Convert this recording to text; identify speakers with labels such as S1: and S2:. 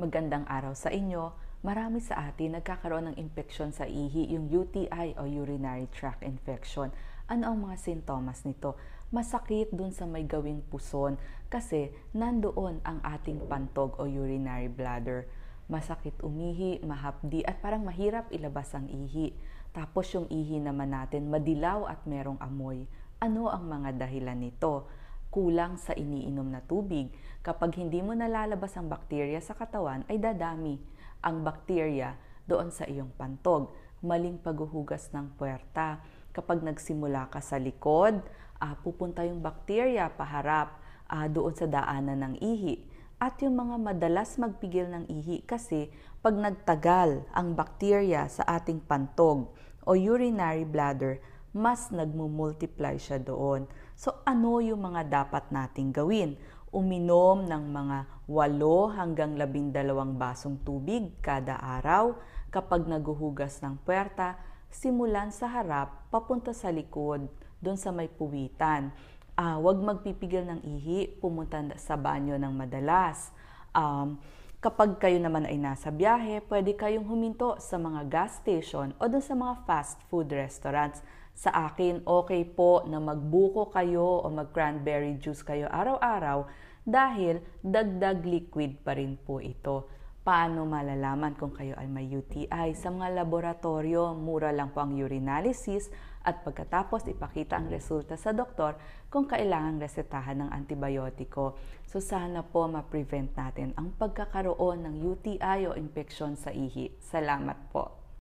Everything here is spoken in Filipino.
S1: Magandang araw sa inyo. Marami sa atin nagkakaroon ng infeksyon sa ihi, yung UTI o urinary tract infection. Ano ang mga sintomas nito? Masakit dun sa may gawing puson kasi nandoon ang ating pantog o urinary bladder. Masakit umihi, mahapdi at parang mahirap ilabas ang ihi. Tapos yung ihi naman natin madilaw at merong amoy. Ano ang mga dahilan nito? Kulang sa iniinom na tubig. Kapag hindi mo nalalabas ang bakterya sa katawan, ay dadami ang bakterya doon sa iyong pantog. Maling paghuhugas ng puwerta. Kapag nagsimula ka sa likod, uh, pupunta yung bakterya paharap uh, doon sa daanan ng ihi. At yung mga madalas magpigil ng ihi kasi pag nagtagal ang bakterya sa ating pantog o urinary bladder, mas nagmumultiply siya doon. So ano yung mga dapat nating gawin? Uminom ng mga 8 hanggang 12 basong tubig kada araw. Kapag naguhugas ng puwerta, simulan sa harap, papunta sa likod, doon sa may puwitan. Uh, huwag magpipigil ng ihi, pumunta sa banyo ng madalas. Um, Kapag kayo naman ay nasa biyahe, pwede kayong huminto sa mga gas station o dun sa mga fast food restaurants. Sa akin, okay po na magbuko kayo o mag-cranberry juice kayo araw-araw dahil dagdag liquid pa rin po ito. Paano malalaman kung kayo ay may UTI? Sa mga laboratorio, mura lang po ang urinalysis at pagkatapos ipakita ang resulta sa doktor kung kailangang resetahan ng antibiotiko. So sana po ma-prevent natin ang pagkakaroon ng UTI o infeksyon sa ihi. Salamat po.